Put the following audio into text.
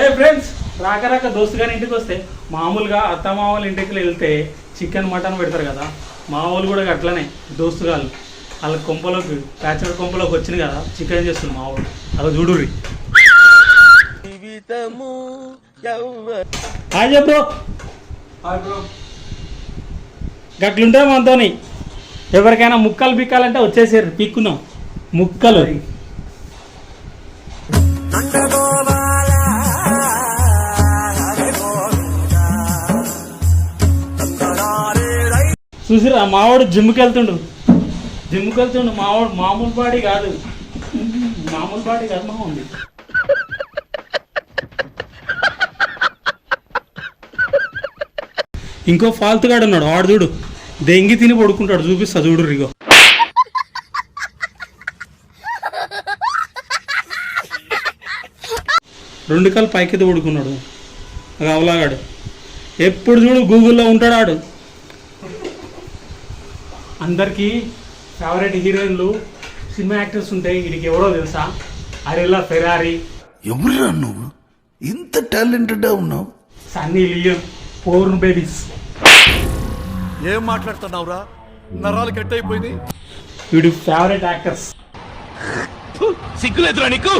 ఏ friends రాక రాక దోస్తు గారి ఇంటికి వస్తే మామూలుగా అత్త మామూలు ఇంటికి వెళ్తే చికెన్ మటన్ పెడతారు కదా. మామూలు కూడా అట్లనే దోస్తుగాళ్ళు. వాళ్ళ కొంపలోకి ప్యాచర్ కొంపలోకి వచ్చింది కదా చికెన్ చేస్తుంది మామూలు అలా చూడుర్రి. హాయ్ చెప్పు. గట్లుంటే మనతోని ఎవరికైనా ముక్కలు పిక్కాలంటే వచ్చేసారు పిక్కున్నాం. ముక్కలు. చూసిరా మావాడు జిమ్కి వెళ్తుండు. జిమ్కి వెళ్తుండు మావాడు మామూలు బాడీ కాదు. మామూలు బాడీ కాదు మా ఉంది. ఇంకో ఫాల్తుగాడు ఉన్నాడు వాడు చూడు. దెంగి తిని పడుకుంటాడు చూపిస్తా చూడు రిగో రెండు కాలు పైకెత్తి పడుకున్నాడు. అవలాగాడు. ఎప్పుడు చూడు గూగుల్లో ఉంటాడు ఆడు అందరికీ ఫేవరెట్ హీరోయిన్లు సినిమా యాక్టర్స్ ఉంటాయి వీడికి ఎవడో తెలుసా? అరిల్లా ఫెరారీ. ఎవరురా నువ్వు? ఇంత టాలెంటెడ్ ఉన్నావు? Sunny Leone porn babies. ఏం మాట్లాడుతున్నావురా? నరాలు కట్ అయిపోయింది వీడి ఫేవరెట్ యాక్టర్స్ సిగ్గులేదురా నీకు?